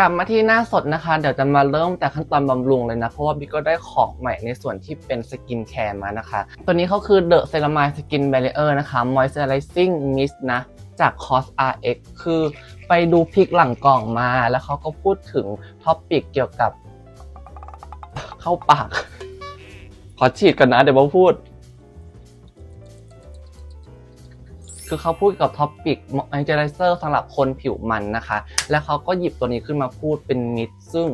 กลับมาที่หน้าสดนะคะ เดี๋ยวจะมาเริ่มแต่ขั้นตอนบำรุงเลยนะ เพราะว่าบิ๊กก็ได้ของใหม่ในส่วนที่เป็นสกินแคร์มานะคะ ตัวนี้เขาคือ The Ceramide Skin Barrier นะคะ Moisturizing Mist นะจาก Cos RX คือไปดูพิกหลังกล่องมาแล้วเขาก็พูดถึงท็อปปิกเกี่ยวกับเข้าปาก ขอฉีดก่อนนะเดี๋ยวมาพูด คือเขาพูดกับท็อปปิกมอยเจอไรเซอร์สำหรับคนผิวมันนะคะ แล้วเขาก็หยิบตัวนี้ขึ้นมาพูดเป็นมิดซึ่ง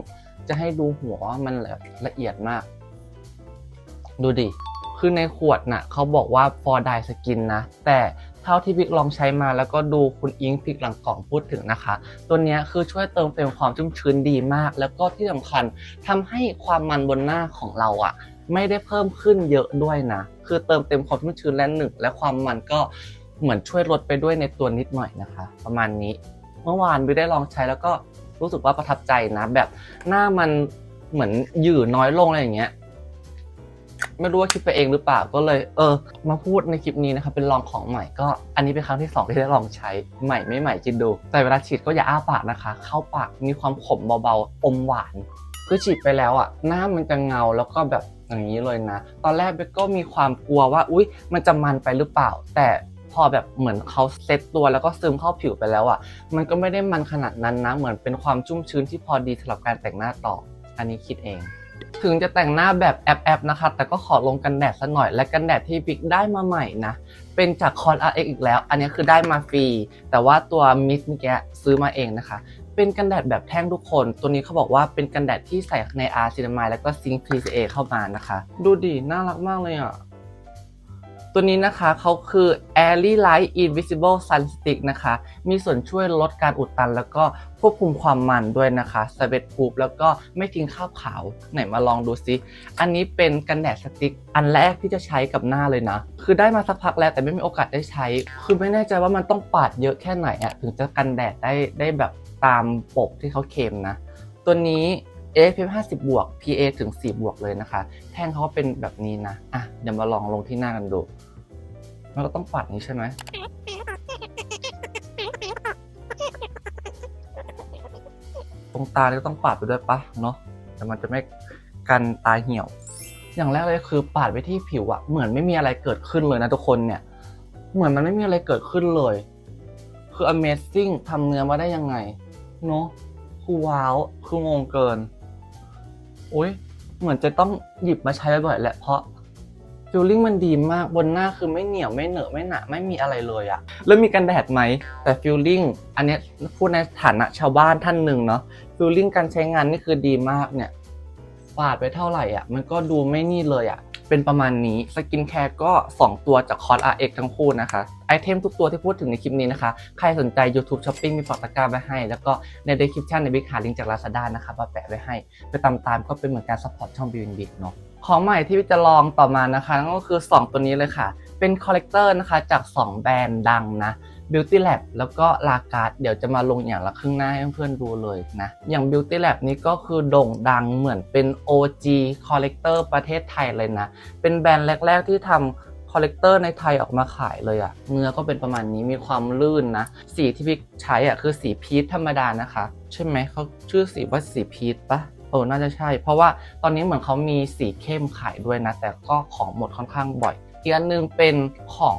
จะให้ดูหัวว่ามันแบบละเอียดมาก ดูดิ คือในขวดน่ะเขาบอกว่า for dry skin นะ แต่เท่าที่พิกลองใช้มาแล้วก็ดูคุณอิงพิกหลังกล่องพูดถึงนะคะ ตัวนี้คือช่วยเติมเต็มความชุ่มชื้นดีมาก แล้วก็ที่สำคัญทำให้ความมันบนหน้าของเราอะ ไม่ได้เพิ่มขึ้นเยอะด้วยนะ คือเติมเต็มความชุ่มชื้นและหนึ่งและความมันก็ เหมือนช่วยลดไปด้วยในตัวนิดหน่อยนะคะ ประมาณนี้ เมื่อวานวิได้ลองใช้แล้วก็รู้สึกว่าประทับใจนะ แบบหน้ามันเหมือนหยื่อน้อยลงอะไรอย่างเงี้ยไม่รู้ว่าคิดไปเองหรือเปล่าก็เลย เออ มาพูดในคลิปนี้นะครับเป็นลองของใหม่ก็ อันนี้เป็นครั้งที่สองที่ได้ลองใช้ใหม่ไม่ใหม่จินดู แต่เวลาฉีดก็อย่าอ้าปากนะคะ เข้าปากมีความขมเบาๆอมหวานคือฉีดไปแล้วอะหน้ามันจะเงาแล้วก็แบบอย่างนี้เลยนะ ตอนแรกเบก็มีความกลัวว่า อุ๊ย มันจะมันไปหรือเปล่า แต่ พอแบบเหมือนเขาเซ็ตตัวแล้วก็ซึมเข้าผิวไปแล้วอะ มันก็ไม่ได้มันขนาดนั้นนะ เหมือนเป็นความชุ่มชื้นที่พอดีสำหรับการแต่งหน้าต่อ อันนี้คิดเอง ถึงจะแต่งหน้าแบบแอปๆนะคะ แต่ก็ขอลงกันแดดสักหน่อย และกันแดดที่บิ๊กได้มาใหม่นะ เป็นจากคอน RX อีกแล้ว อันนี้คือได้มาฟรี แต่ว่าตัวมิสเมื่อกี้ซื้อมาเองนะคะเป็นกันแดดแบบแท่งทุกคน ตัวนี้เขาบอกว่าเป็นกันแดดที่ใส่ในอาร์ซินามายแล้วก็ซิงค์ PCA เข้ามานะคะ ดูดิน่ารักมากเลยอะ ตัวนี้นะคะเขาคือ Airy Light Invisible Sun Stick นะคะ มีส่วนช่วยลดการอุดตัน แล้วก็ควบคุมความมันด้วยนะคะสเวตพูฟแล้วก็ไม่ทิ้งข้าวขาว ไหนมาลองดูซิ อันนี้เป็นกันแดดสติ๊กอันแรกที่จะใช้กับหน้าเลยนะ คือได้มาสักพักแล้วแต่ไม่มีโอกาสได้ใช้ คือไม่แน่ใจว่ามันต้องปาดเยอะแค่ไหนอะถึงจะกันแดดได้ได้แบบตามปกที่เขาเคลมนะ ตัวนี้ SPF 50 บวก PA ถึง 4 บวกเลยนะคะ แท่งเขาก็เป็นแบบนี้นะ อะ เดี๋ยวมาลองลงที่หน้ากันดู มันก็ต้องปัดนี้ใช่ไหม ตรงตาก็ต้องปาดไปด้วยปะเนาะ แต่มันจะไม่กันตาเหี่ยว อย่างแรกเลยคือปาดไปที่ผิวอะเหมือนไม่มีอะไรเกิดขึ้นเลยนะทุกคนเนี่ย เหมือนมันไม่มีอะไรเกิดขึ้นเลย คือ Amazing ทำเนื้อมาได้ยังไง เนาะคือว้าว คืองงเกิน โอ้ยเหมือนจะต้องหยิบมาใช้บ่อยๆแหละเพราะฟิลลิ่งมันดีมากบนหน้าคือไม่เหนียวไม่เหนอะไม่หนาไม่มีอะไรเลยอะแล้วมีกันแดดไหมแต่ฟิลลิ่งอันเนี้ยพูดในฐานะชาวบ้านท่านหนึ่งเนาะฟิลลิ่งการใช้งานนี่คือดีมากเนี่ยปาดไปเท่าไหร่อะมันก็ดูไม่นี่เลยอะ เป็นประมาณนี้สกินแคร์ก็ 2 ตัวจากคอร์ส RX ทั้งคู่นะคะไอเทมทุกตัวที่พูดถึงในคลิปนี้นะคะ ใครสนใจ YouTube Shopping มีฝากตะกร้าไว้ให้ แล้วก็ใน description ในบิ๊กหาลิงก์จาก Lazada นะคะมาแปะไว้ให้ ไปตามๆก็เป็นเหมือนการ support ช่อง b ิ n b i g เนาะของใหม่ที่จะลองต่อมานะคะก็คือ 2 ตัวนี้เลยค่ะ เป็นคอลเลกเตอร์นะคะจาก 2 แบรนด์ดังนะ Beauty Lab แล้วก็ลาการ์ดเดี๋ยวจะมาลงอย่างละครึ่งหน้าให้เพื่อนๆดูเลยนะ อย่าง Beauty Lab นี้ก็คือโด่งดังเหมือนเป็น OG Collector ประเทศไทยเลยนะ เป็นแบรนด์แรก ๆ ที่ทำคอลเลกเตอร์ในไทยออกมาขายเลยอะเนื้อก็เป็นประมาณนี้มีความลื่นนะ สีที่พี่ใช้อะคือสีพีชธรรมดานะคะ ใช่ไหมเขาชื่อสีว่าสีพีชปะเออน่าจะใช่ เพราะว่าตอนนี้เหมือนเขามีสีเข้มขายด้วยนะ แต่ก็ของหมดค่อนข้างบ่อย อีกอันหนึงเป็นของ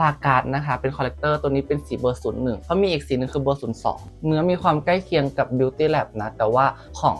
ลาการ์ดนะคะ เป็นคอลเลกเตอร์ตัวนี้เป็นสีเบอร์ศูนย์หนึ่งเขามีอีกสีหนึ่งคือเบอร์ศูนย์สองเนื้อมีความใกล้เคียงกับ Beauty Lab นะ แต่ว่าของ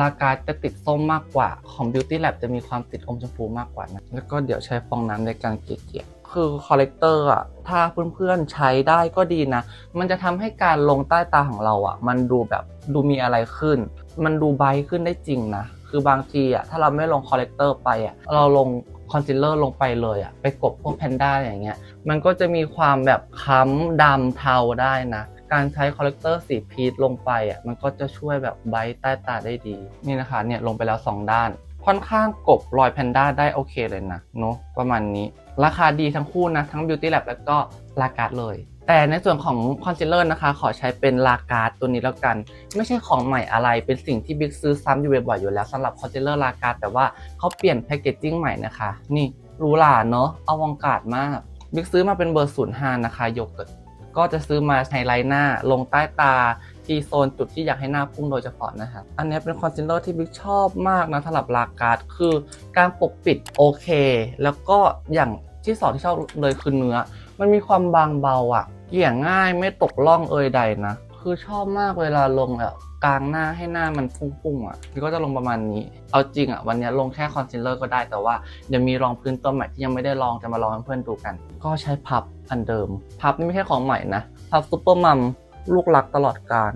ลาการ์ดจะติดส้มมากกว่า ของ Beauty Lab จะมีความติดอมชมพูมากกว่านะ แล้วก็เดี๋ยวใช้ฟองน้ำในการเกลี่ยคือคอลเลกเตอร์อะถ้าเพื่อนๆใช้ได้ก็ดีนะ มันจะทำให้การลงใต้ตาของเราอะ มันดูแบบดูมีอะไรขึ้น มันดูไบขึ้นได้จริงนะ คือบางทีอะถ้าเราไม่ลงคอลเลกเตอร์ไปอะเราลง คอนซีลเลอร์ลงไปเลยอะไปกบพวกแพนด้าอย่างเงี้ยมันก็จะมีความแบบค้ำดำเทาได้นะการใช้คอลเลกเตอร์สีพีทลงไปอะมันก็จะช่วยแบบไบท์ใต้ตาได้ดี นี่นะคะเนี่ยลงไปแล้ว 2 ด้าน ค่อนข้างกบรอยแพนด้าได้โอเคเลยนะเนาะประมาณนี้ ราคาดีทั้งคู่นะ ทั้ง Beauty Lab แล้วก็ลาการ์ดเลย แต่ในส่วนของคอนซีลเลอร์นะคะ ขอใช้เป็นลาการ์ดตัวนี้แล้วกัน ไม่ใช่ของใหม่อะไรเป็นสิ่งที่บิ๊กซื้อซ้ำอยู่บ่อยๆอยู่แล้วสำหรับคอนซีลเลอร์ลาการ์ดแต่ว่าเขาเปลี่ยนแพคเกจจิ้งใหม่นะคะ นี่หรูหราเนาะอวังการ์ดมากบิ๊กซื้อมาเป็นเบอร์05นะคะโยเกิร์ตก็จะซื้อมาไฮไลท์หน้าลงใต้ตาทีโซนจุดที่อยากให้หน้าพุ่งโดยเฉพาะนะครับอันนี้เป็นคอนซีลเลอร์ที่บิ๊กชอบมากนะสำหรับลาการ์ดคือการปกปิดโอเค แล้วก็อย่างที่สองที่ชอบเลยคือเนื้อ มันมีความบางเบาอะ เกี่ยง่ายไม่ตกล่องเอยใดนะ คือชอบมากเวลาลงแบบกลางหน้าให้หน้ามันพุ่งๆอะพี่ก็จะลงประมาณนี้ เอาจริงอะวันนี้ลงแค่คอนซีลเลอร์ก็ได้แต่ว่าเดี๋ยวมีรองพื้นตัวใหม่ที่ยังไม่ได้ลองจะมาลองให้เพื่อนดูกัน ก็ใช้พับอันเดิม พับนี่ไม่ใช่ของใหม่นะพับซูเปอร์มัมลูกรักตลอดการ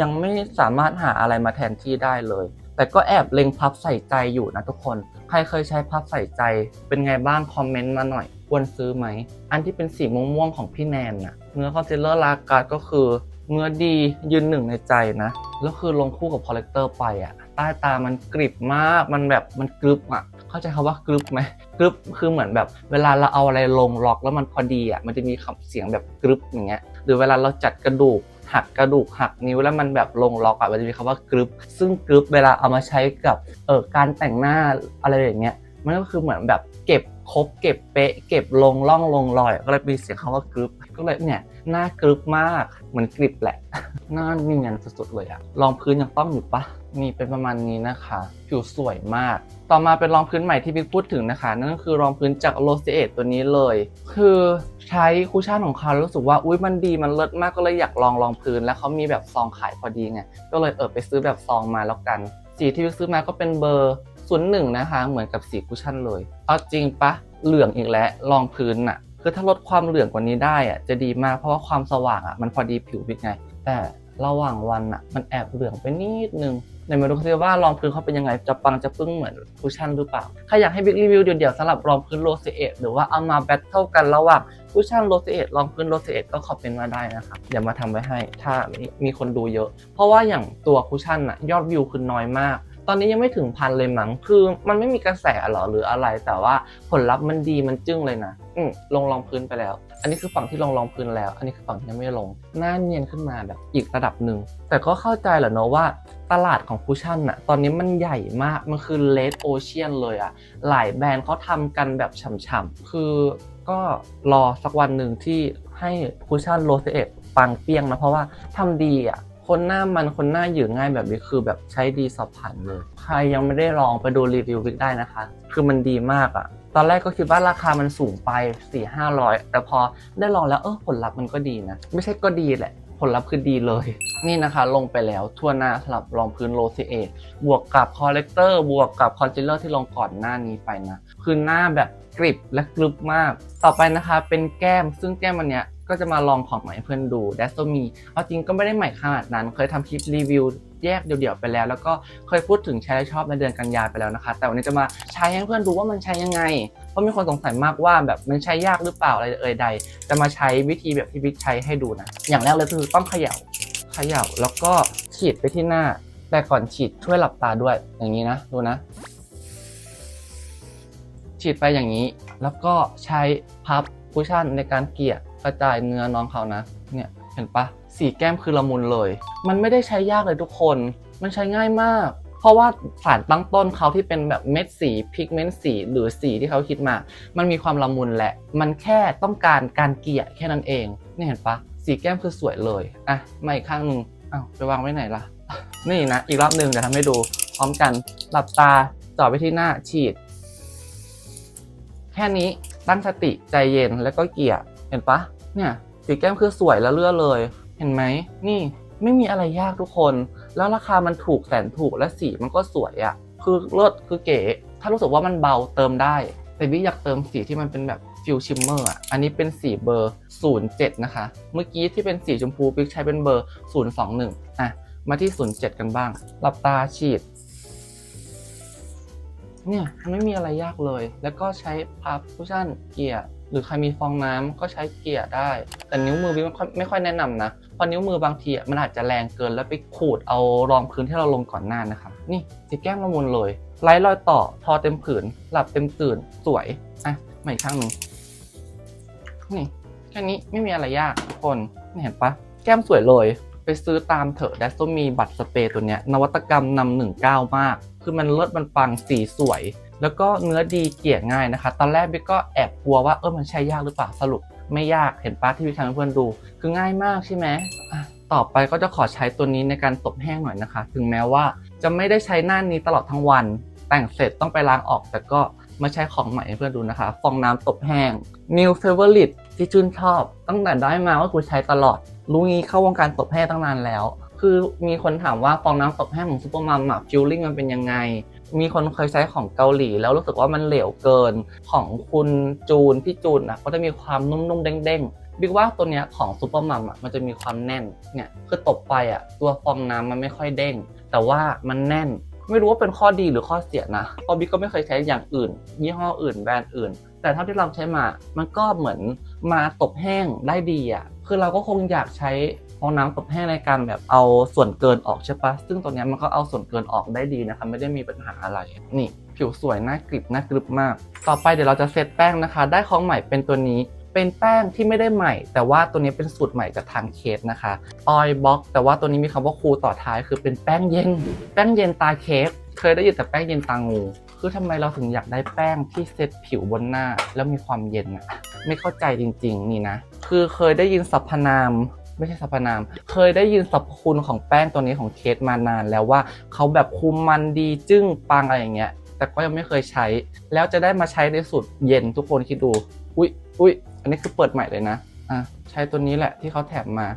ยังไม่สามารถหาอะไรมาแทนที่ได้เลย แต่ก็แอบเล็งพับใส่ใจอยู่นะทุกคน ใครเคยใช้พับใส่ใจเป็นไงบ้างคอมเมนต์มาหน่อย ควรซื้อไหม อันที่เป็นสีม่วงๆของพี่แนนน่ะ เนื้อคอนซีลเลอร์ลาการ์ดก็คือเนื้อดียืนหนึ่งในใจนะ แล้วคือลงคู่กับคอลเลกเตอร์ไปอะใต้ตามันกริบมาก มันแบบมันกรึบอะเข้าใจคำว่ากรึบไหมกรึบคือเหมือนแบบเวลาเราเอาอะไรลงล็อกแล้วมันพอดีอะมันจะมีคำเสียงแบบกรึบอย่างเงี้ย หรือเวลาเราจัดกระดูกหักกระดูกหักนิ้วแล้วมันแบบลงล็อกอะมันจะมีคำว่ากรึบซึ่งกรึบเวลาเอามาใช้กับเออการแต่งหน้าอะไรอย่างเงี้ย มันก็คือเหมือนแบบ เก็บครบเก็บเป๊ะเก็บลงร่องลงรอย ก็เลยมีเสียงคำว่ากรึบก็เลยเนี่ยหน้ากรึบมากเหมือนกริบแหละ หน้าเนียนสุดๆเลยอะรองพื้นยังต้องอยู่ปะมีเป็นประมาณนี้นะคะผิวสวยมาก ต่อมาเป็นรองพื้นใหม่ที่บิ๊กพูดถึงนะคะ นั่นก็คือรองพื้นจากโลเซเอตตัวนี้เลย คือใช้คูชั่นของเขารู้สึกว่าอุ้ยมันดีมันเลิศมากก็เลยอยากลองรองพื้น แล้วเขามีแบบซองขายพอดีไงก็เลยเออไปซื้อแบบซองมาแล้วกันสีที่บิ๊กซื้อมาก็เป็นเบอร์ ศูนย์หนึ่งนะคะ เหมือนกับสีคุชชั่นเลย เอาจริงปะเหลืองอีกแล้วรองพื้นน่ะคือถ้าลดความเหลืองกว่านี้ได้อะจะดีมากเพราะว่าความสว่างอะมันพอดีผิวบิ๊กไง แต่ระหว่างวันอะมันแอบเหลืองไปนิดนึงในมาดูซิว่ารองพื้นเขาเป็นยังไง จะปังจะปึ้งเหมือนคุชชั่นหรือเปล่า ใครอยากให้บิ๊กรีวิวเดี่ยวๆสำหรับรองพื้นโรสเอทหรือว่าเอามาแบทเทิลกันระหว่างคุชชั่นโรสเอทรองพื้นโรสเอทก็คอมเมนต์มาได้นะครับเดี๋ยวมาทำไว้ให้ถ้ามีมีคนดูเยอะ เพราะว่าอย่างตัวคุชชั่นอะยอดวิวคือน้อยมาก ตอนนี้ยังไม่ถึงพันเลยมั้งคือมันไม่มีกระแสหรอหรืออะไร แต่ว่าผลลัพธ์มันดีมันจึ้งเลยนะอืมลงรองพื้นไปแล้ว อันนี้คือฝั่งที่ลงรองพื้นแล้ว อันนี้คือฝั่งที่ยังไม่ลงหน้าเนียนขึ้นมาแบบอีกระดับหนึ่งแต่ก็เข้าใจแหละเนอะว่าตลาดของคูชั่นอะตอนนี้มันใหญ่มากมันคือเลดโอเชียนเลยอะหลายแบรนด์เขาทำกันแบบฉ่ำๆคือก็รอสักวันหนึ่งที่ให้คูชั่นโรสเอตปังเปี้ยงนะเพราะว่าทำดีอะ คนหน้ามันคนหน้าหยือง่ายแบบนี้คือแบบใช้ดีสอบผ่านเลย ใครยังไม่ได้ลองไปดูรีวิววิกได้นะคะ คือมันดีมากอะตอนแรกก็คิดว่าราคามันสูงไป 4 5 0 0 แต่พอได้ลองแล้วเออผลลัพธ์มันก็ดีนะ ไม่ใช่ก็ดีแหละ ผลลัพธ์คือดีเลย นี่นะคะลงไปแล้วทั่วหน้าสำหรับรองพื้นโรซิเอบวกกับคอลเลกเตอร์บวกกับคอนซีลเลอร์ที่ลงก่อนหน้านี้ไปนะ คือหน้าแบบกริบและกรึบมาก ต่อไปนะคะเป็นแก้มซึ่งแก้มอันเนี้ย ก็จะมาลองของใหม่ให้เพื่อนดู d a s o m e เอาจริงก็ไม่ได้ใหม่ขนาดนั้น เคยทำคลิปรีวิวแยกเดี่ยวๆไปแล้ว แล้วก็เคยพูดถึงใช้และชอบในเดือนกันยาไปแล้วนะคะ แต่วันนี้จะมาใช้ให้เพื่อนดูว่ามันใช้ยังไง เพราะมีคนสงสัยมากว่าแบบมันใช้ยากหรือเปล่าอะไรเอ่ยใด จะมาใช้วิธีแบบที่บิ๊กใช้ให้ดูนะ อย่างแรกเลยคือต้องเขย่าเขย่าแล้วก็ฉีดไปที่หน้า แต่ก่อนฉีดช่วยหลับตาด้วยอย่างนี้นะดูนะ ฉีดไปอย่างนี้ แล้วก็ใช้พับคุชชั่นในการเกลี่ย กระจายเนื้อน้องเขานะ เนี่ยเห็นปะสีแก้มคือละมุนเลย มันไม่ได้ใช้ยากเลยทุกคน มันใช้ง่ายมาก เพราะว่าสารตั้งต้นเขาที่เป็นแบบเม็ดสีพิกเมนต์สีหรือสีที่เขาคิดมา มันมีความละมุนแหละ มันแค่ต้องการการเกลี่ยแค่นั้นเองนี่เห็นปะสีแก้มคือสวยเลยอะมาอีกข้างหนึ่งอ้าวไปวางไว้ไหนล่ะ นี่นะ อีกรอบหนึ่งเดี๋ยวทำให้ดู พร้อมกันหลับตาจ่อไปที่หน้าฉีด แค่นี้ตั้งสติใจเย็นแล้วก็เกลี่ย เห็นปะเนี่ยสีแก้มคือสวยแล้วเลือเลย เห็นไหมนี่ไม่มีอะไรยากทุกคน แล้วราคามันถูกแสนถูกและสีมันก็สวยอะ่ะคือเลิศคือเก๋ ถ้ารู้สึกว่ามันเบาเติมได้ แต่บิ๊กอยากเติมสีที่มันเป็นแบบฟิลชิมเมอร์อะอันนี้เป็นสีเบอร์ 07 นะคะ เมื่อกี้ที่เป็นสีชมพูบิ๊กใช้เป็นเบอร์ 021 อะ มาที่ 07 กันบ้าง หลับตาฉีด เนี่ยไม่มีอะไรยากเลย แล้วก็ใช้พับคุชชั่นเกลี่ย หรือใครมีฟองน้ำก็ใช้เกลี่ยได้ แต่นิ้วมือบิ๊กไม่ค่อยไม่ค่อยแนะนำนะเพราะนิ้วมือบางทีมันอาจจะแรงเกินแล้วไปขูดเอารองพื้นที่เราลงก่อนหน้านะครับนี่สีแก้มละมุนเลยไร้รอยต่อทอเต็มผืน หลับเต็มตื่นสวยอะใหม่อีกข้างหนึ่งนี่แค่นี้ไม่มีอะไรยากทุกคนนี่เห็นปะแก้มสวยเลย ไปซื้อตามเถอะแดสมีบัตรสเปรย์ตัวเนี้ยนวัตกรรมนำหนึ่งเก้ามาก คือมันเลิศมันปังสีสวย แล้วก็เนื้อดีเกลี่ยง่ายนะคะ ตอนแรกบิ๊กก็แอบกลัวว่าเออมันใช้ยากหรือเปล่าสรุปไม่ยากเห็นปะที่พี่ทำให้เพื่อนดู คือง่ายมากใช่ไหมต่อไปก็จะขอใช้ตัวนี้ในการตบแห้งหน่อยนะคะ ถึงแม้ว่าจะไม่ได้ใช้หน้านี้ตลอดทั้งวัน แต่งเสร็จต้องไปล้างออก แต่ก็มาใช้ของใหม่ให้เพื่อนดูนะคะ ฟองน้ำตบแห้ง New Favorite ที่จุนชอบ ตั้งแต่ได้มาก็คือใช้ตลอด รู้งี้เข้าวงการตบแห้งตั้งนานแล้ว คือมีคนถามว่าฟองน้ำตบแห้งของซูเปอร์มัมอะฟิลลิ่งมันเป็นยังไง มีคนเคยใช้ของเกาหลี แล้วรู้สึกว่ามันเหลวเกินของคุณจูนพี่จูนอะก็จะมีความนุ่มๆเด้งๆบิ๊กว่าตัวเนี้ยของซูเปอร์มัมอะมันจะมีความแน่นเนี่ยคือตบไปอะตัวฟองน้ำมันไม่ค่อยเด้ง แต่ว่ามันแน่น ไม่รู้ว่าเป็นข้อดีหรือข้อเสียนะเพราะบิ๊กก็ไม่เคยใช้อย่างอื่น ยี่ห้ออื่นแบรนด์อื่น แต่เท่าที่เราใช้มา มันก็เหมือนมาตบแห้งได้ดีอะคือเราก็คงอยากใช้ ฟองน้ำตบแห้งในการแบบเอาส่วนเกินออกใช่ปะซึ่งตัวนี้มันก็เอาส่วนเกินออกได้ดีนะคะไม่ได้มีปัญหาอะไรนี่ผิวสวยน่ากริบน่ากรึบมาก ต่อไปเดี๋ยวเราจะเซตแป้งนะคะ ได้ของใหม่เป็นตัวนี้เป็นแป้งที่ไม่ได้ใหม่ แต่ว่าตัวนี้เป็นสูตรใหม่จากทางเคสนะคะออยบ็อกแต่ว่าตัวนี้มีคำว่าคูต่อท้ายคือเป็นแป้งเย็น แป้งเย็นตาเคสเคยได้ยินแต่แป้งเย็นตางู คือทำไมเราถึงอยากได้แป้งที่เซตผิวบนหน้า แล้วมีความเย็นอะไม่เข้าใจจริง ๆ นี่นะ คือเคยได้ยินสรรพนาม ไม่ใช่สรรพนาม เคยได้ยินสรรพคุณของแป้งตัวนี้ของเคสมานานแล้วว่าเขาแบบคุมมันดีจึ้งปังอะไรอย่างเงี้ย แต่ก็ยังไม่เคยใช้ แล้วจะได้มาใช้ในสูตรเย็นทุกคนคิดดู อุ๊ยอุ๊ยอันนี้คือเปิดใหม่เลยนะ อะ ใช้ตัวนี้แหละที่เขาแถมมา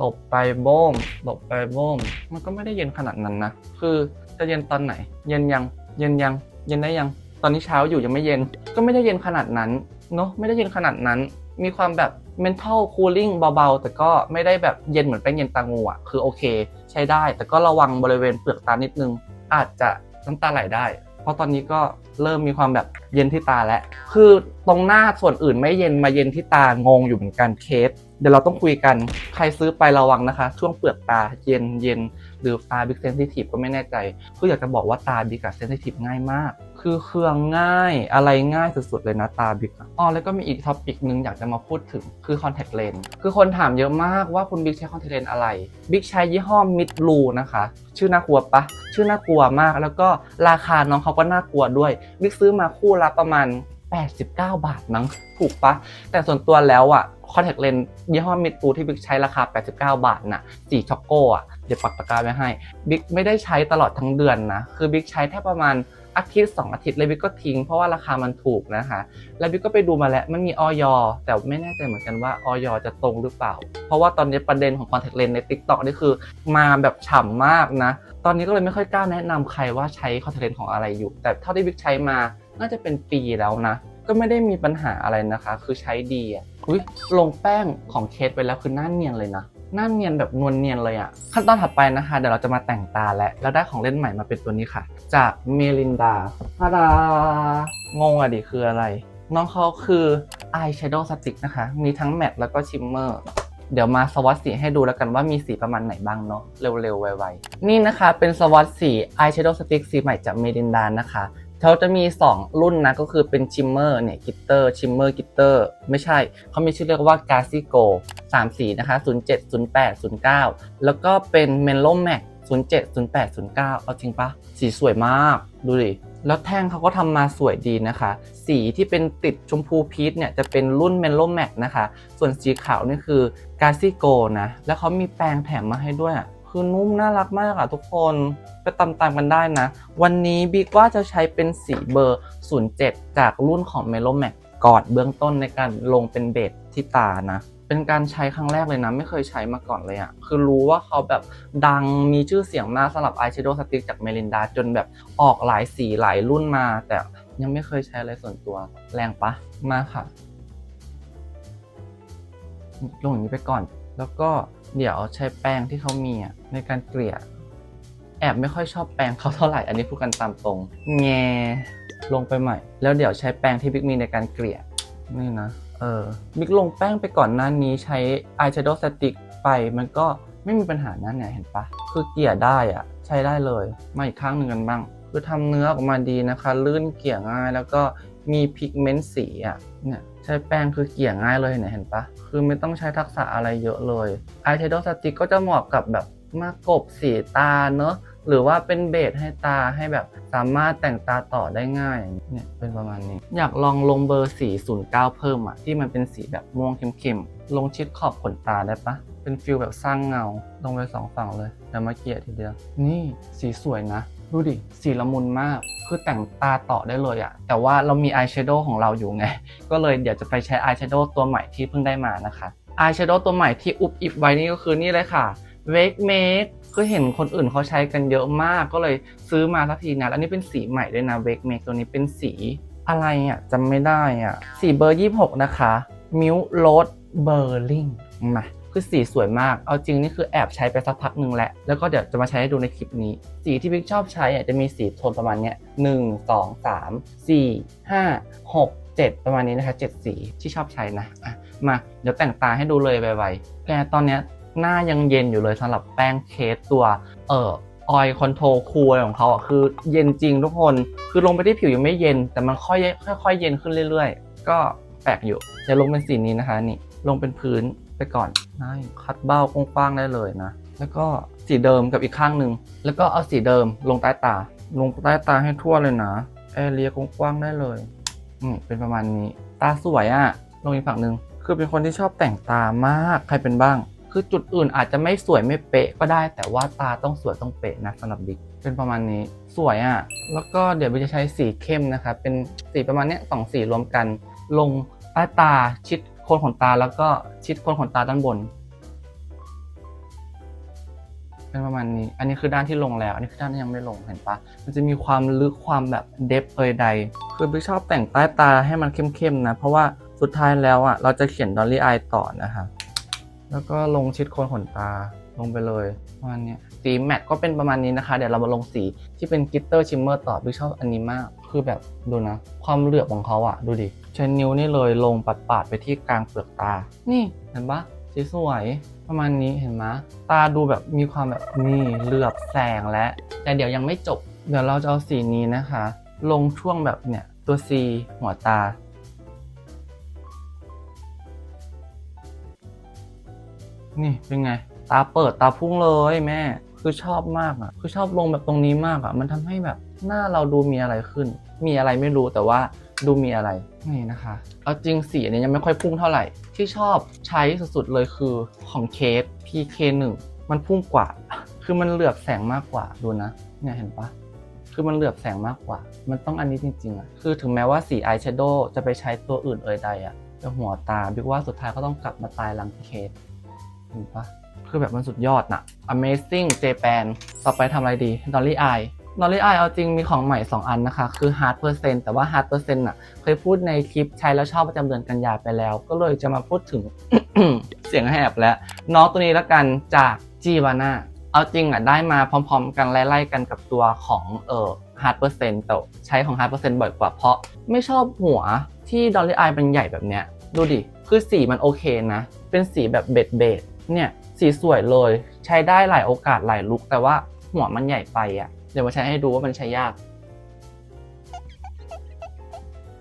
ตบไปโบ้มตบไปโบ้มมันก็ไม่ได้เย็นขนาดนั้นนะ คือจะเย็นตอนไหน เย็นยัง เย็นยัง เย็นได้ยัง ตอนนี้เช้าอยู่ยังไม่เย็น ก็ไม่ได้เย็นขนาดนั้น เนอะไม่ได้เย็นขนาดนั้น มีความแบบ mental cooling เบาๆ แต่ก็ไม่ได้แบบเย็นเหมือนแป้งเย็นตางูอะคือโอเค ใช้ได้ แต่ก็ระวังบริเวณเปลือกตานิดนึง อาจจะน้ำตาไหลได้ เพราะตอนนี้ก็เริ่มมีความแบบเย็นที่ตาแล้ว คือตรงหน้าส่วนอื่นไม่เย็นมาเย็นที่ตางงอยู่เหมือนกันเคส เดี๋ยวเราต้องคุยกันใครซื้อไประวังนะคะ ช่วงเปลือกตาเย็นเย็นหรือตาบิ๊กเซนซิทีฟก็ไม่แน่ใจคืออยากจะบอกว่าตาบิ๊กเซนซิทีฟง่ายมาก คือเครื่องง่ายอะไรง่ายสุดๆเลยนะตาบิ๊กอ๋อแล้วก็มีอีกท็อปิกนึงอยากจะมาพูดถึงคือคอนแทคเลนส์คือคนถามเยอะมากว่าคุณบิ๊กใช้คอนแทคเลนส์อะไรบิ๊กใช้ยี่ห้อมิดลูนะคะ ชื่อน่ากลัวปะชื่อน่ากลัวมาก แล้วก็ราคาน้องเขาก็น่ากลัวด้วยบิ๊กซื้อมาคู่ละประมาณ 89 บาทมั้งถูกปะแต่ส่วนตัวแล้วอะคอนแทคเลนส์ยี่ห้อมิดตูที่บิ๊กใช้ราคา 89 บาทน่ะสีช็อกโกอะ เดี๋ยวปักตะกร้าไว้ให้บิ๊กไม่ได้ใช้ตลอดทั้งเดือนนะ คือบิ๊กใช้แค่ประมาณอาทิตย์ 2 อาทิตย์เลยบิ๊กก็ทิ้งเพราะว่าราคามันถูกนะคะ แล้วบิ๊กก็ไปดูมาแล้วมันมีออยแต่ไม่แน่ใจเหมือนกันว่าออยจะตรงหรือเปล่า เพราะว่าตอนนี้ประเด็นของคอนแทคเลนส์ใน t ิ k t o k นี่คือมาแบบฉ่ำมากนะ ตอนนี้ก็เลยไม่ค่อยกล้าแนะนำใครว่าใช้คอนแทคเลนส์ของอะไรอยู่ แต่เท่าที่บิ๊กใช้มาน่าจะเป็นปีแล้วนะ ก็ไม่ได้มีปัญหาอะไรนะคะ คือใช้ดีอะอุ้ยลงแป้งของเคสไปแล้วคือหน้าเนียนเลยนะ หน้าเนียนแบบนวลเนียนเลยอะขั้นตอนถัดไปนะคะ เดี๋ยวเราจะมาแต่งตาและแล้วได้ของเล่นใหม่มาเป็นตัวนี้ค่ะ จากเมลินดาฮาดางงอะดิคืออะไร น้องเขาคือ Eye Shadow Stick นะคะ มีทั้งแมตต์แล้วก็ชิมเมอร์เดี๋ยวมาสวอตสีให้ดูแล้วกันว่ามีสีประมาณไหนบ้างเนาะเร็วๆ ไวๆ นี่นะคะเป็นสวอตสี Eye Shadow Stick สีใหม่จากเมลินดานะคะ เขาจะมี 2 รุ่นนะก็คือเป็นชิมเมอร์เนี่ยกิตเตอร์ชิมเมอร์กิตเตอร์ไม่ใช่ เขามีชื่อเรียกว่ากาซิโก3สีนะคะ07 08 09 แล้วก็เป็นเมนโลแม็ก07 08 09 เอาจริงปะสีสวยมาก ดูดิ แล้วแท่งเขาก็ทำมาสวยดีนะคะ สีที่เป็นติดชมพูพีชเนี่ยจะเป็นรุ่นเมนโลแม็กนะคะ ส่วนสีขาวนี่คือกาซิโกนะ แล้วเขามีแปรงแถมมาให้ด้วย คือนุ่มน่ารักมากอะทุกคนไปตามๆกันได้นะ วันนี้บิ๊กว่าจะใช้เป็นสีเบอร์ 07 จากรุ่นของ m e l o m a c กอนเบื้องต้นในการลงเป็นเบสที่ตานะ เป็นการใช้ครั้งแรกเลยนะ ไม่เคยใช้มาก่อนเลยอะคือรู้ว่าเขาแบบดังมีชื่อเสียงมากสำหรับ Eyeshadow Stick จากเมลินดาจนแบบออกหลายสีหลายรุ่นมา แต่ยังไม่เคยใช้อะไรส่วนตัวแรงปะมาค่ะลงอย่างนี้ไปก่อนแล้วก็ เดี๋ยวใช้แป้งที่เขามีอะในการเกลี่ย แอบไม่ค่อยชอบแป้งเขาเท่าไหร่ อันนี้พูดกันตามตรง แงลงไปใหม่ แล้วเดี๋ยวใช้แป้งที่บิ๊กมีในการเกลี่ย นี่นะ เออ บิ๊กลงแป้งไปก่อนหน้านี้ใช้ eyeshadow stick ไปมันก็ไม่มีปัญหานั่นเนี่ยเห็นปะคือเกลี่ยได้อะใช้ได้เลย มาอีกข้างหนึ่งกันบ้าง คือทำเนื้อออกมาดีนะคะ ลื่นเกลี่ยง่าย แล้วก็มีพิกเมนต์สีอะเนี่ย ช้แป้งคือเกี่ยง่ายเลยเนี่ยเห็นปะคือไม่ต้องใช้ทักษะอะไรเยอะเลย eyeshadow stick ก็จะเหมาะกับแบบมากบสีตาเนอะหรือว่าเป็นเบสให้ตาให้แบบสามารถแต่งตาต่อได้ง่ายเนี่ยเป็นประมาณนี้ อยากลองลงเบอร์สี09เพิ่มอะที่มันเป็นสีแบบม่วงเข้มๆลงชิดขอบขนตาได้ปะเป็นฟิลแบบสร้างเงาลงไปสองฝั่งเลยเดี๋ยวมาเกลี่ยทีเดียวนี่สีสวยนะ ดูดิสีละมุนมาก คือแต่งตาต่อได้เลยอะแต่ว่าเรามีอายแชโดว์ของเราอยู่ไง ก็เลยเดี๋ยวจะไปใช้อายแชโดว์ตัวใหม่ที่เพิ่งได้มานะคะอายแชโดว์ตัวใหม่ที่อุบอิบไว้นี่ก็คือนี่เลยค่ะ Wake Make คือเห็นคนอื่นเขาใช้กันเยอะมาก ก็เลยซื้อมาสักทีนะแล้วนี่เป็นสีใหม่ด้วยนะ Wake Make ตัวนี้เป็นสีอะไรอะจำไม่ได้อะสีเบอร์ 26 นะคะ Milk Rose Berling มา คือสีสวยมาก เอาจริงนี่คือแอบใช้ไปสักพักหนึ่งแหละ แล้วก็เดี๋ยวจะมาใช้ให้ดูในคลิปนี้ สีที่บิ๊กชอบใช้อะจะมีสีโทนประมาณเนี้ยหนึ่งสองสามสี่ห้าหกเจ็ดประมาณนี้นะคะเจ็ดสีที่ชอบใช้นะะมาเดี๋ยวแต่งตาให้ดูเลยไวๆแกตอนเนี้ยหน้ายังเย็นอยู่เลยสำหรับแป้งเคสตัวเอ่อออยคอนโทรคูลของเขาอะคือเย็นจริงทุกคน คือลงไปที่ผิวยังไม่เย็น แต่มันค่อยค่อยๆเย็นขึ้นเรื่อย ๆ ก็แปลกอยู่อย่าลงเป็นสีนี้นะคะนี่ลงเป็นพื้น ไปก่อนได้คัดเบ้ากว้างๆได้เลยนะ แล้วก็สีเดิมกับอีกข้างหนึ่ง แล้วก็เอาสีเดิมลงใต้ตา ลงใต้ตาให้ทั่วเลยนะแอเรียกว้างๆได้เลยนี่เป็นประมาณนี้ ตาสวยอะ่ะ ลงอีกฝั่งหนึ่งคือเป็นคนที่ชอบแต่งตามากใครเป็นบ้าง คือจุดอื่นอาจจะไม่สวยไม่เป๊ะก็ได้ แต่ว่าตาต้องสวยต้องเป๊ะนะสำหรับบิ๊กเป็นประมาณนี้สวยอะ่ะ แล้วก็เดี๋ยวบิ๊กจะใช้สีเข้มนะคะเป็นสีประมาณเนี้ยสองสีรวมกัน ลงใต้ตาชิด นขนตาแล้วก็ชิดโคนขนตาด้านบน เป็นประมาณนี้ อันนี้คือด้านที่ลงแล้ว อันนี้คือด้านที่ยังไม่ลงเห็นปะมันจะมีความลึกความแบบเดฟเอยใด คือบิ๊กชอบแต่งใต้ตาให้มันเข้มๆนะ เพราะว่าสุดท้ายแล้วอะเราจะเขียนดอลลี่อายต่อนะคะแล้วก็ลงชิดโคนขนตาลงไปเลยประมาณนี้สีแมทก็เป็นประมาณนี้นะคะ เดี๋ยวเรามาลงสีที่เป็นกิตเตอร์ชิมเมอร์ต่อบิ๊กชอบอันนี้มาก คือแบบดูนะ ความเหลือบของเขาอะดูดิใช้นิ้วนี่เลยลงปัดๆไปที่กลางเปลือกตา นี่เห็นปะสีสวยประมาณนี้เห็นไหมตาดูแบบมีความแบบนี่เหลือบแสงและ แต่เดี๋ยวยังไม่จบ เดี๋ยวเราจะเอาสีนี้นะคะ ลงช่วงแบบเนี่ยตัว C หัวตานี่เป็นไง ตาเปิดตาพุ่งเลยแม่ คือชอบมากอะ คือชอบลงแบบตรงนี้มากอะ มันทำให้แบบ หน้าเราดูมีอะไรขึ้น มีอะไรไม่รู้แต่ว่าดูมีอะไรนี่นะคะเอาจริงสีอันนี้ยังไม่ค่อยพุ่งเท่าไหร่ ที่ชอบใช้สุดๆเลยคือของเคส PK1 มันพุ่งกว่า คือมันเหลือบแสงมากกว่าดูนะเนี่ยเห็นปะคือมันเหลือบแสงมากกว่า มันต้องอันนี้จริงๆอะคือถึงแม้ว่าสีอายแชโดว์จะไปใช้ตัวอื่นเอ่ยใดอะแต่หัวตาบิ๊กว่าสุดท้ายก็ต้องกลับมาตายรังเคสเห็นปะคือแบบมันสุดยอดนะ Amazing Japan ต่อไปทำอะไรดี Dolly Eye Dolly Eye เอาจริงมีของใหม่ 2 อันนะคะ คือ Hard Percent แต่ว่า Hard Percent น่ะ เคยพูดในคลิปใช้แล้วชอบประจำเดือนกันยาไปแล้ว ก็เลยจะมาพูดถึง เสียงแหบแล้วน้องตัวนี้ละกันจาก g i v a n a เอาจริงอะได้มาพร้อมๆ กันไล่ๆกันกับตัวของเอ่อ Hard Percent แต่ใช้ของ Hard Percent บ่อยกว่าเพราะไม่ชอบหัวที่ Dolly Eye เป็นใหญ่แบบเนี้ยดูดิ คือสีมันโอเคนะ เป็นสีแบบเบดเบดเนี่ยสีสวยเลย ใช้ได้หลายโอกาสหลายลุคแต่ว่าหัวมันใหญ่ไปอะ่ะ เดี๋ยวมาใช้ให้ดูว่ามันใช้ยาก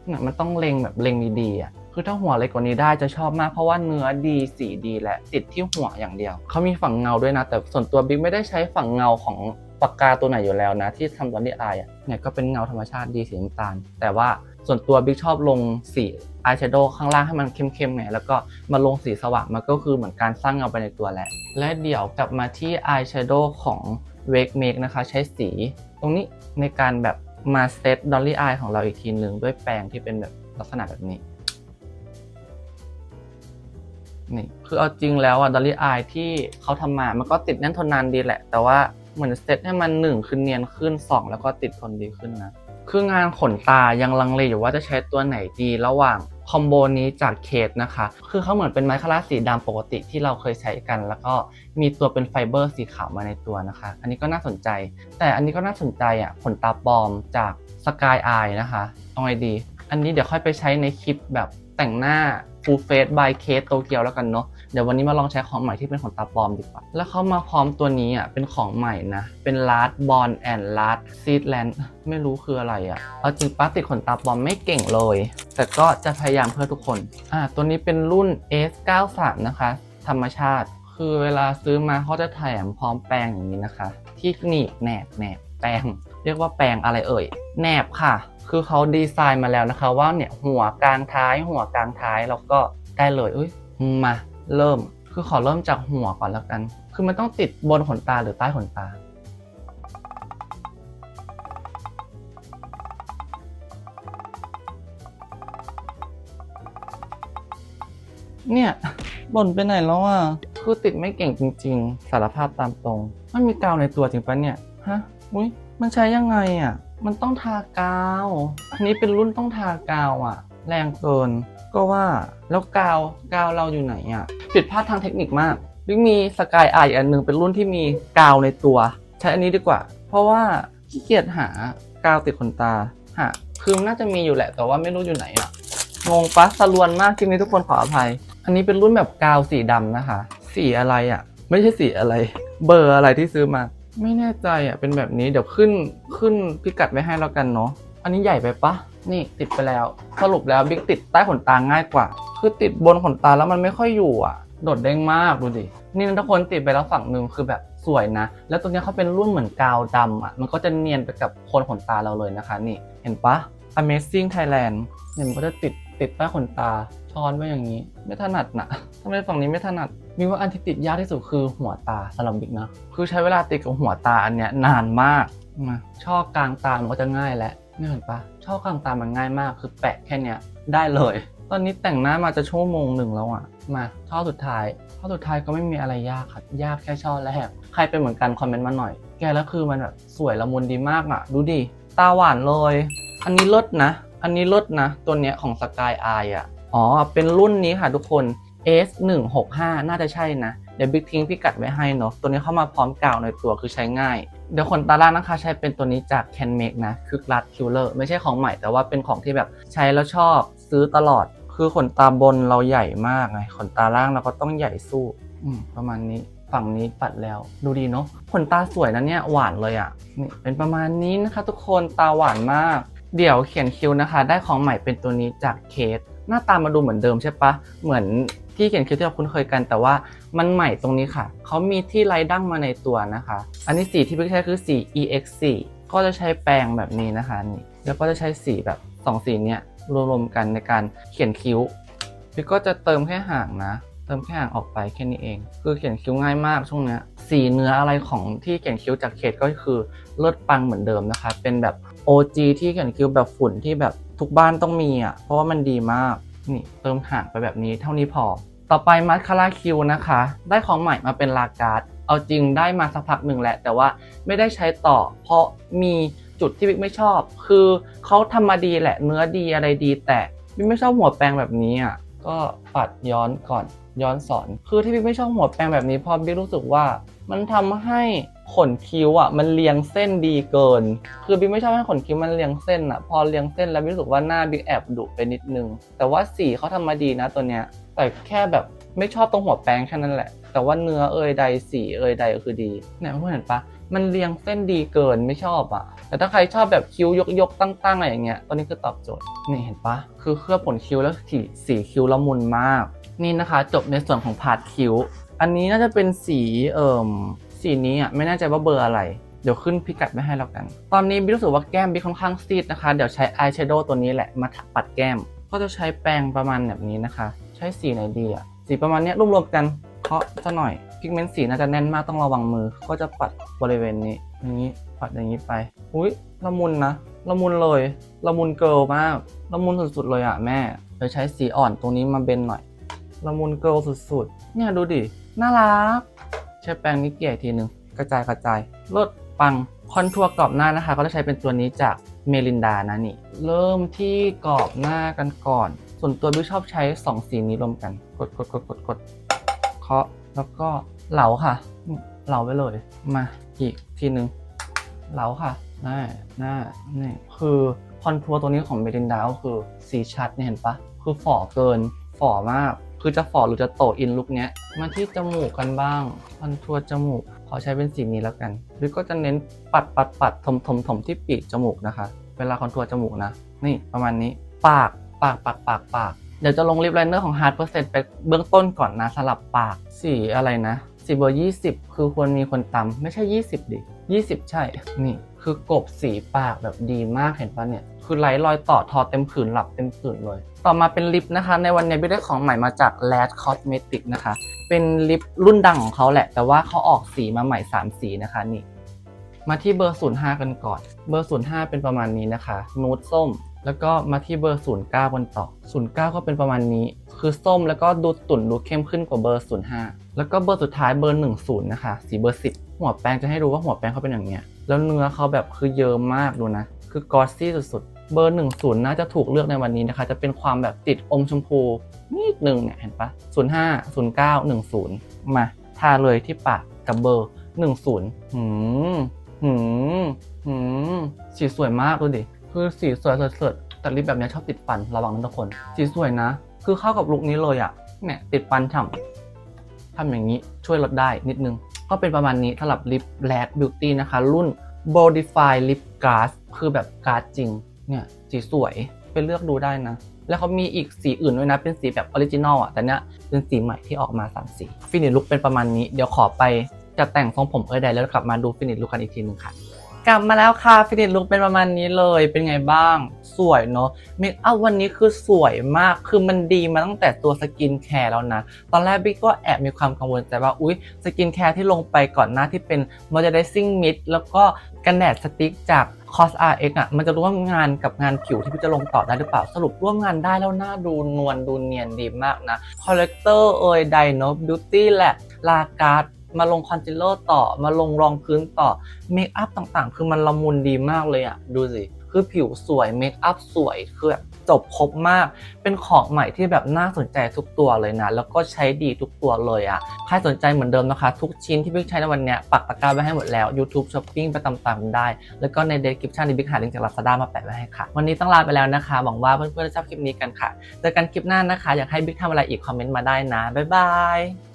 นี่ยมันต้องเล็งแบบเล็งดีๆอะคือถ้าหัวเล็กกว่านี้ได้จะชอบมากเพราะว่าเนื้อดีสีดีและติดที่หัวอย่างเดียว เขามีฝั่งเงาด้วยนะ แต่ส่วนตัวบิ๊กไม่ได้ใช้ฝั่งเงาของปากกาตัวไหนอยู่แล้วนะ ที่ทำตอนที่อายอะเนี่ยก็เป็นเงาธรรมชาติดีสีน้ำตาล แต่ว่าส่วนตัวบิ๊กชอบลงสีอายแชโดว์ข้างล่างให้มันเข้มๆไงแล้วก็มาลงสีสว่างมันก็คือเหมือนการสร้างเงาไปในตัวแหละ และเดี๋ยวกลับมาที่อายแชโดว์ของ Wake Make นะคะใช้สีตรงนี้ในการแบบมาเซตดอลลี่อายของเราอีกทีหนึ่งด้วยแปรงที่เป็นแบบลักษณะแบบนี้นี่คือเอาจริงแล้วอะดอลลี่อายที่เขาทำมา มันก็ติดแน่นทนนานดีแหละ แต่ว่าเหมือนเซตให้มันหนึ่งคือเนียนขึ้นสองแล้วก็ติดทนดีขึ้นนะ คืองานขนตายังลังเลอยู่ว่าจะใช้ตัวไหนดีระหว่าง คอมโบนี้จากเคสนะคะ คือเขาเหมือนเป็นไม้คาราสีดำปกติที่เราเคยใช้กัน แล้วก็มีตัวเป็นไฟเบอร์สีขาวมาในตัวนะคะ อันนี้ก็น่าสนใจ แต่อันนี้ก็น่าสนใจอะขนตาปลอมจากสกายอายนะคะเอาไงดี อันนี้เดี๋ยวค่อยไปใช้ในคลิปแบบแต่งหน้า full face by เคสโตเกียวแล้วกันเนาะเดี๋ยววันนี้มาลองใช้ของใหม่ที่เป็นขนตาปลอมดีกว่า แล้วเขามาพร้อมตัวนี้อะเป็นของใหม่นะ เป็น Last Born and Last Seedland ไม่รู้คืออะไรอะเอาจริงป้าติดขนตาปลอมไม่เก่งเลย แต่ก็จะพยายามเพื่อทุกคนอ่าตัวนี้เป็นรุ่น S93 นะคะ ธรรมชาติคือเวลาซื้อมาเขาจะแถมพร้อมแปรงอย่างนี้นะคะ ที่หนีบแหนบแหนบแปรงเรียกว่าแปรงอะไรเอ่ยแหนบค่ะ คือเขาดีไซน์มาแล้วนะคะ ว่าเนี่ยหัวกลางท้าย หัวกลางท้ายแล้วก็ได้เลยอุ้ยมาเริ่ม คือขอเริ่มจากหัวก่อนแล้วกัน คือมันต้องติดบนขนตาหรือใต้ขนตา เนี่ยบ่นไปไหนแล้วอะคือติดไม่เก่งจริง ๆ สารภาพตามตรง มันมีกาวในตัวจริงปะเนี่ย ฮะ อุ้ยมันใช้ยังไงอะ มันต้องทากาว อันนี้เป็นรุ่นต้องทากาวอะ แรงเกิน ก็ว่าแล้วกาวกาวเราอยู่ไหนอะผิดพลาดทางเทคนิคมากบิ๊กมีสกายไออันหนึ่งเป็นรุ่นที่มีกาวในตัว ใช้อันนี้ดีกว่า เพราะว่าขี้เกียจหากาวติดขนตาหาคือมันน่าจะมีอยู่แหละแต่ว่าไม่รู้อยู่ไหนอะงงปะสะลวนมากคลิปนี้ทุกคนขออภัย อันนี้เป็นรุ่นแบบกาวสีดำนะคะ สีอะไรอะ ไม่ใช่สีอะไร เบอร์อะไรที่ซื้อมา ไม่แน่ใจอะเป็นแบบนี้เดี๋ยวขึ้นขึ้นพิกัดไว้ให้แล้วกันเนาะอันนี้ใหญ่ไปปะนี่ติดไปแล้ว สรุปแล้วบิ๊กติดใต้ขนตาง่ายกว่า คือติดบนขนตาแล้วมันไม่ค่อยอยู่อะ โดดเด้งมากดูดินี่นะทุกคนติดไปแล้วฝั่งหนึ่งคือแบบสวยนะ แล้วตรงนี้เขาเป็นรุ่นเหมือนกาวดำอะมันก็จะเนียนไปกับโคนขนตาเราเลยนะคะ นี่เห็นปะ Amazing Thailand เนี่ยมันก็จะติด ติดใต้ขนตาช้อนไว้อย่างนี้ ไม่ถนัดนะทำไมฝั่งนี้ไม่ถนัดมีว่าอันที่ติดยากที่สุดคือหัวตาสำหรับบิ๊กนะคือใช้เวลาติดกับหัวตาอันเนี้ยนานมากมาช่อกลางตามันก็จะง่ายแล้วนี่เห็นปะช่อกลางตามันง่ายมาก คือแปะแค่เนี้ยได้เลย ตอนนี้แต่งหน้ามาจะชั่วโมงหนึ่งแล้วอะมาช่อสุดท้ายช่อสุดท้ายก็ไม่มีอะไรยากค่ะยากแค่ช่อแรกใครเป็นเหมือนกันคอมเมนต์มาหน่อย แกแล้วคือมันแบบสวยละมุนดีมากอะดูดิตาหวานเลย อันนี้ลิศนะ อันนี้ลิศนะ ตัวเนี้ยของ Sky Eye อะ อ๋อ เป็นรุ่นนี้ค่ะทุกคน S 1 6 5 น่าจะใช่นะ เดี๋ยวบิ๊กทิ้งพิกัดไว้ให้เนาะ ตัวนี้เข้ามาพร้อมกาวในตัวคือใช้ง่าย เดี๋ยวขนตาล่างนะคะใช้เป็นตัวนี้จาก Can Make นะ คือ Glass Killer ไม่ใช่ของใหม่แต่ว่าเป็นของที่แบบใช้แล้วชอบซื้อตลอด คือขนตาบนเราใหญ่มากไง ขนตาล่างเราก็ต้องใหญ่สู้ อืม ประมาณนี้ฝั่งนี้ปัดแล้วดูดีเนาะขนตาสวยนะเนี่ยหวานเลยอะ่ะนี่เป็นประมาณนี้นะคะ ทุกคนตาหวานมาก เดี๋ยวเขียนคิ้วนะคะ ได้ของใหม่เป็นตัวนี้จากเคสหน้าตามาดูเหมือนเดิมใช่ปะเหมือนที่เขียนคิ้วที่เราคุ้นเคยกัน แต่ว่ามันใหม่ตรงนี้ค่ะ เขามีที่ไรดั้งมาในตัวนะคะ อันนี้สีที่พี่ใช้คือสี EX4 ก็จะใช้แปรงแบบนี้นะคะนี่แล้วก็จะใช้สีแบบสองสีเนี้ยรวมๆกันในการเขียนคิ้วพี่ก็จะเติมแค่ห่างนะ เติมแค่ห่างออกไปแค่นี้เอง คือเขียนคิ้วง่ายมากช่วงเนี้ยสีเนื้ออะไรของที่เขียนคิ้วจากเคสก็คือเลิศปังเหมือนเดิมนะคะ เป็นแบบ OG ที่เขียนคิ้วแบบฝุ่นที่แบบทุกบ้านต้องมีอะ เพราะว่ามันดีมาก นี่เติมห่างไปแบบนี้เท่านี้พอ ต่อไปมัสคาร่าคิ้วนะคะ ได้ของใหม่มาเป็นลาการ์ดเอาจริงได้มาสักพักหนึ่งแหละ แต่ว่าไม่ได้ใช้ต่อ เพราะมีจุดที่บิ๊กไม่ชอบ คือเขาทำมาดีแหละเนื้อดีอะไรดี แต่บิ๊กไม่ชอบหัวแปรงแบบนี้อะก็ปัดย้อนก่อนย้อนสอน คือที่บิ๊กไม่ชอบหัวแปรงแบบนี้เพราะบิ๊กรู้สึกว่า มันทำให้ขนคิ้วอะมันเรียงเส้นดีเกิน คือบิ๊กไม่ชอบให้ขนคิ้วมันเรียงเส้นอะ พอเรียงเส้นแล้วบิ๊กรู้สึกว่าหน้าบิ๊กแอบดุไปนิดนึง แต่ว่าสีเขาทำมาดีนะตัวเนี้ย แต่แค่แบบไม่ชอบตรงหัวแปรงแค่นั้นแหละ แต่ว่าเนื้อเอยใดสีเอยใดก็คือดีเนี่ยเพื่อนเห็นปะมันเรียงเส้นดีเกินไม่ชอบอะแต่ถ้าใครชอบแบบคิ้วยกยกตั้งๆอะไรอย่างเงี้ยตัวนี้คือตอบโจทย์ นี่เห็นปะคือเคลือบขนคิ้วแล้วสีสีคิ้วละมุนมาก นี่นะคะ จบในส่วนของพาร์ทคิ้ว อันนี้น่าจะเป็นสีเอ่มสีนี้อะไม่แน่ใจว่าเบอร์อะไร เดี๋ยวขึ้นพิกัดไว้ให้แล้วกัน ตอนนี้บิ๊กรู้สึกว่าแก้มบิ๊กค่อนข้างซีดนะคะ เดี๋ยวใช้อายแชโดว์ตัวนี้แหละมาปัดแก้ม ก็จะใช้แปรงประมาณแบบนี้นะคะ ใช้สีไหนดีอะสีประมาณนี้รวมๆกันเคาะซะหน่อยพิกเมนต์สีน่าจะแน่นมากต้องระวังมือ ก็จะปัดบริเวณนี้อย่างนี้ปัดอย่างนี้ไปอุ้ยละมุนนะละมุนเลยละมุนเกิลมากละมุนสุดๆเลยอะแม่เดี๋ยวใช้สีอ่อนตรงนี้มาเบนหน่อยละมุนเกิลสุดๆ เนี่ยดูดิ น่ารัก ใช้แปรงนี้เกลี่ยอีกทีหนึ่งกระจายกระจายลดปังคอนทัวร์กรอบหน้านะคะ ก็จะใช้เป็นตัวนี้จากเมลินดานะนี่ เริ่มที่กรอบหน้ากันก่อน ส่วนตัวบิ๊กชอบใช้2สีนี้รวมกัน กดกดกดกดกดเคาะแล้วก็เหลาค่ะ เหลาไปเลยมาอีกทีหนึ่งเหลาค่ะหน้าหน้านี่คือคอนทัวร์ตัวนี้ของเมลินดาก็คือสีชัดเนี่ยเห็นปะคือฝ่อเกินฝ่อมาก คือจะฝ่อหรือจะโตอินลุคเนี้ย มาที่จมูกกันบ้างคอนทัวร์จมูก ขอใช้เป็นสีนี้แล้วกัน หรือก็จะเน้นปัดปัดปัดถมถมถมที่ปีกจมูกนะคะ เวลาคอนทัวร์จมูกนะ นี่ประมาณนี้ ปาก ปากปากปากปาก เดี๋ยวจะลงลิปไลเนอร์ของ Hard Percent ไปเบื้องต้นก่อนนะสลับปาก สีอะไรนะสีเบอร์20คือควรมีคนตำไม่ใช่20ดิ20ใช่ นี่คือกบสีปากแบบดีมากเห็นปะเนี่ย คือไร้รอยต่อทอเต็มผืนหลับเต็มผืนเลย ต่อมาเป็นลิปนะคะ ในวันนี้พี่ได้ของใหม่มาจาก Lad Cosmetic นะคะ เป็นลิปรุ่นดังของเขาแหละ แต่ว่าเขาออกสีมาใหม่ 3 สีนะคะนี่ มาที่เบอร์ 05 กันก่อน เบอร์ 05 เป็นประมาณนี้นะคะนูดส้ม แล้วก็มาที่เบอร์ 09 กันต่อ 09 ก็เป็นประมาณนี้ คือส้มแล้วก็ดูตุ่นดูเข้มขึ้นกว่าเบอร์ 05 แล้วก็เบอร์สุดท้ายเบอร์ 10 นะคะ สีเบอร์ 10 หัวแปรงจะให้รู้ว่าหัวแปรงเขาเป็นอย่างเงี้ย แล้วเนื้อเขาแบบคือเยอะมากดูนะ คือกอสซี่สุดๆ เบอร์10น่าจะถูกเลือกในวันนี้นะคะ จะเป็นความแบบติดอมชมพูนิดนึงเนี่ยเห็นปะ05 09 10มาทาเลยที่ปากกับเบอร์10หืมหืมหืมสีสวยมากดูดิคือสีสวยสดสดแต่ลิปแบบนี้ชอบติดฟันระวังนะทุกคน สีสวยนะ คือเข้ากับลุคนี้เลยอะเนี่ยติดฟันฉ่ำทำอย่างนี้ช่วยลดได้นิดนึง ก็เป็นประมาณนี้สำหรับลิป Lad Beauty นะคะ รุ่น Bodify Lip Glass คือแบบการ์ดจริง เนี่ยสีสวยไปเลือกดูได้นะ แล้วเขามีอีกสีอื่นด้วยนะ เป็นสีแบบออริจินอลอะแต่เนี้ยเป็นสีใหม่ที่ออกมา3สีฟินิชลุคเป็นประมาณนี้ เดี๋ยวขอไปจัดแต่งทรงผมเอ้ยใดแล้วกลับมาดูฟินิชลุคกันอีกทีหนึ่งค่ะกลับมาแล้วค่ะฟินิชลุคเป็นประมาณนี้เลยเป็นไงบ้าง สวยเนอะเมคอัพวันนี้คือสวยมากคือมันดีมาตั้งแต่ตัวสกินแคร์แล้วนะ ตอนแรกบิ๊กก็แอบมีความกังวลใจว่าอุ๊ยสกินแคร์ที่ลงไปก่อนหน้าที่เป็น moisturizing mist แล้วก็กันแดดสติ๊กจาก คอส rx อะมันจะร่วมงานกับงานผิวที่พี่จะลงต่อได้หรือเปล่า สรุปร่วมงานได้แล้วหน้าดูนวลดูเนียนดีมากนะคอลเลกเตอร์เอยไดโนบิวตี้แหละลาการ์ดมาลงคอนซีลเลอร์ต่อมาลงรองพื้นต่อเมคอัพต่างๆ คือมันละมุนดีมากเลยอะ ดูสิ คือผิวสวยเมคอัพสวยคือแบบ จบครบมาก เป็นของใหม่ที่แบบน่าสนใจทุกตัวเลยนะ แล้วก็ใช้ดีทุกตัวเลยอะใครสนใจเหมือนเดิมนะคะ ทุกชิ้นที่บิ๊กใช้ในวันเนี้ยปักตะกร้าไว้ให้หมดแล้ว YouTube Shopping ไปตามๆกันได้ แล้วก็ใน description ในบิ๊กหาลิงก์จาก Lazada มาแปะไว้ให้ค่ะ วันนี้ต้องลาไปแล้วนะคะ หวังว่าเพื่อนๆจะชอบคลิปนี้กันค่ะ เจอกันคลิปหน้านะคะ อยากให้บิ๊กทำอะไรอีกคอมเมนต์มาได้นะบ๊ายบาย